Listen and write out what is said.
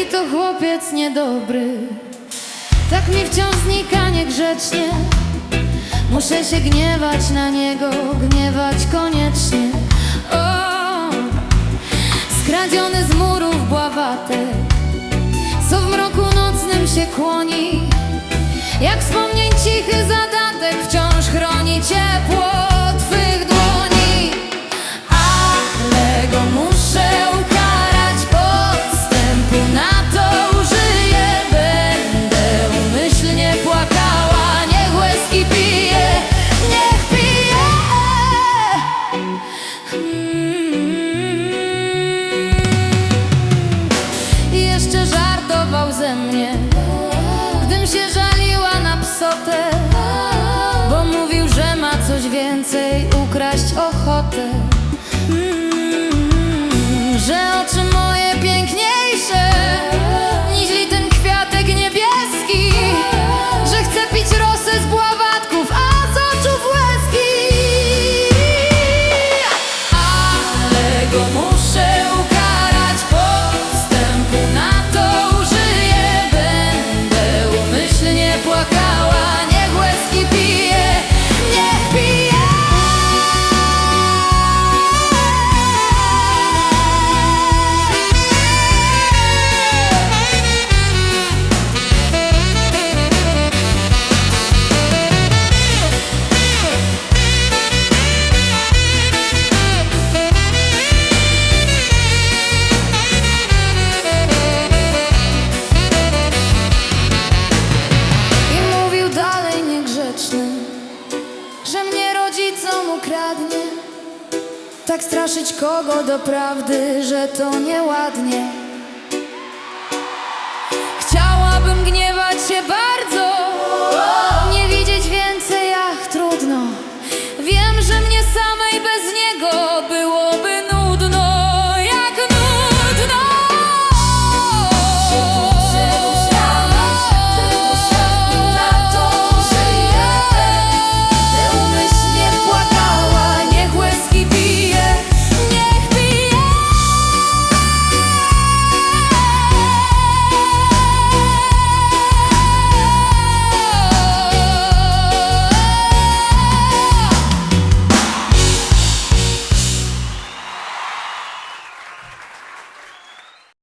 Jaki to chłopiec niedobry. Tak mi wciąż znika niegrzecznie. Muszę się gniewać na niego Gniewać koniecznie. O, Skradziony z murów bławatek. Co w mroku nocnym się kłoni. Jak wspomnień cichy zadatek Wciąż chroni ciepło. ochotę. Mm, Że oczy moje Tak straszyć kogo do prawdy, że to nieładnie. Chciałabym gniewać się bardzo Nie widzieć więcej, ach trudno. Wiem, że mnie samej bez niego byłoby